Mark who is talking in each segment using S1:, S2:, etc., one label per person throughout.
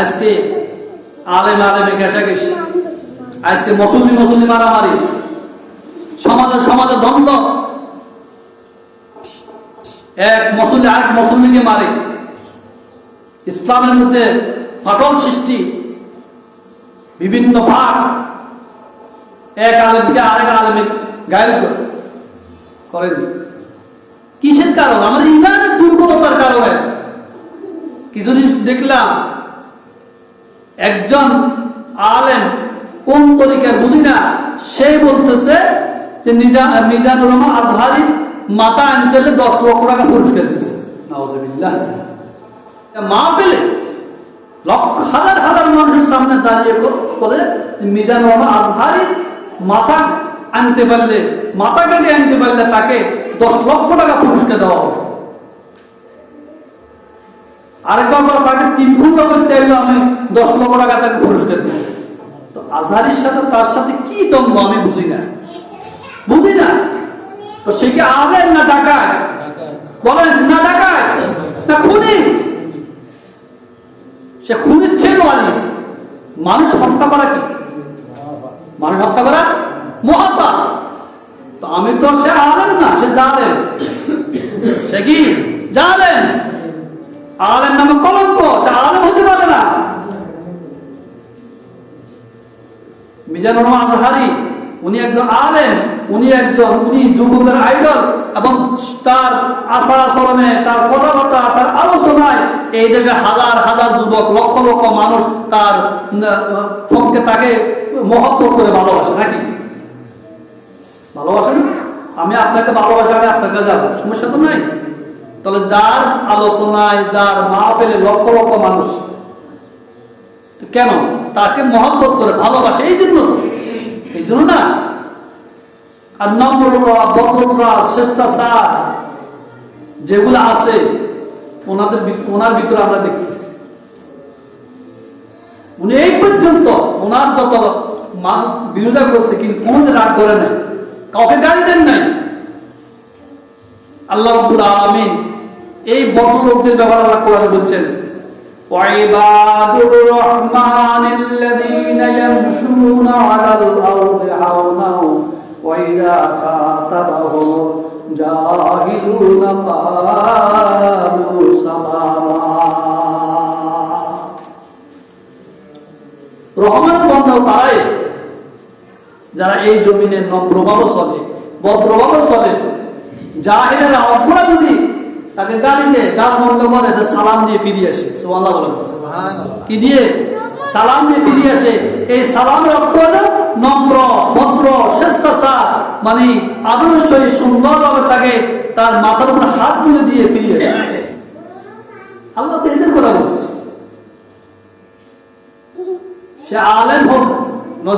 S1: আজকে আলেম আলেমে ঘেঁষাঘেঁষি। আজকে মুসল্লি মুসল্লি মারামারি। সমাজের সমাজের দ্বন্দ্ব। এক মুসল্লি আরেক মুসল্লিকে মারে। ইসলামের মধ্যে ফাটল সৃষ্টি। বিভিন্ন ভাগ। এক আলেমকে আরেক আলেমে গায়েল করে, করেনি। কিসের কারণ? আমাদের ইমানের দুর্বলতার কারণে। কিছু দেখলাম? একজন আলেম কোন তরিকার বুঝি না, সে বলতেছে যে নিজাম মিজানুর রহমান আজহারি মাথা আনতে হলে দশ লক্ষ টাকা পুরস্কার মা পেলে? লক্ষ হাজার হাজার মানুষের সামনে দাঁড়িয়ে যে মিজানুর রহমান আজহারি মাথা আনতে পারলে মাথা কেটে আনতে পারলে তাকে দশ লক্ষ টাকা পুরস্কার দেওয়া হবে। বলো, তাকে তিন আমি দশ লক্ষ টাকা তাকে পুরস্কার দিই তো আজহারির সাথে তার সাথে কি দ্বন্দ্ব আমি বুঝি না। বুঝি না? তো সে কি না ডাকায় বলেন না ডাকায় না খুনি। সে খুনির ছেলে আলিস মানুষ হত্যা করা কি? মানুষ হত্যা করা মহাপা তো আমি তো সে আলেন না সে জালেন সে কি? জালেন আলেম নামে কলঙ্ক সে আলেম হতে পারে না মিজানুর আজহারি উনি একজন আলেম, উনি একজন, উনি যুবকের আইডল এবং তার আচার আচরণে, তার কথাবার্তা, তার আলোচনায় এই দেশে হাজার হাজার যুবক, লক্ষ লক্ষ মানুষ তার পক্ষে তাকে মহত্ব করে ভালোবাসে, নাকি? ভালোবাসেন আমি আপনাকে ভালোবাসি, আমি আপনাকে যাব, সমস্যা তো নাই। তাহলে যার আলোচনায়, যার মা পেলে লক্ষ লক্ষ মানুষ কেন? তাকে মহব্বত করে, ভালোবাসে, এই জন্য তো। এই জন্য না। আর নম্রতা বদলরা শ্রেষ্ঠাচার যেগুলো আছে, ওনাদের ওনার ভিতরে আমরা দেখতেছি। উনি এই পর্যন্ত ওনার যত বিরোধিতা করছে, কিন্তু কোনোদিন রাগ করে নাই। কাউকে গাড়ি দেন নাই। আল্লাহ রব্বুল আলামিন এই বড় লোকদের ব্যাপারে আল্লাহ কোরআনে বলছেন وعباد الرحمن الذين يمشون على الأرض هونا وإذا خاطبهم جاهلون قالوا سلاما রহমান বন্ধাও তারাই যারা এই জমিনে নম্রভাবে চলে ভদ্রভাবে চলে জাহিরেরা অপরা যদি তাকে গালি দেয় বন্ধ করে সে সালাম দিয়ে ফিরিয়ে আসে। বলেন। কি দিয়ে? সালাম দিয়ে ফিরিয়ে আসে। এই সালামের অর্থ হলো নম্র ভদ্র শ্রেষ্ঠাচার মানে আদরের সহিত সুন্দরভাবে তাকে তার মাথার উপর হাত তুলে দিয়ে ফিরিয়ে আসে। আল্লাহ তো এদের কথা বলছে। সে আলেম হোক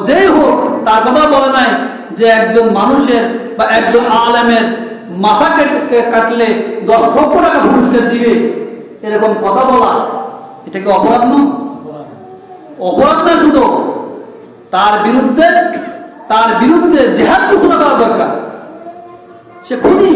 S1: যেই হোক তার কথা বলে নাই যে একজন মানুষের বা একজন আলেমের মাথা কেটে কাটলে দশ লক্ষ টাকা পুরস্কার দিবে, এরকম কথা বলা এটাকে অপরাধ নয়? অপরাধ না শুধু, তার বিরুদ্ধে তার বিরুদ্ধে জেহাদ ঘোষণা করা দরকার। সে খুনি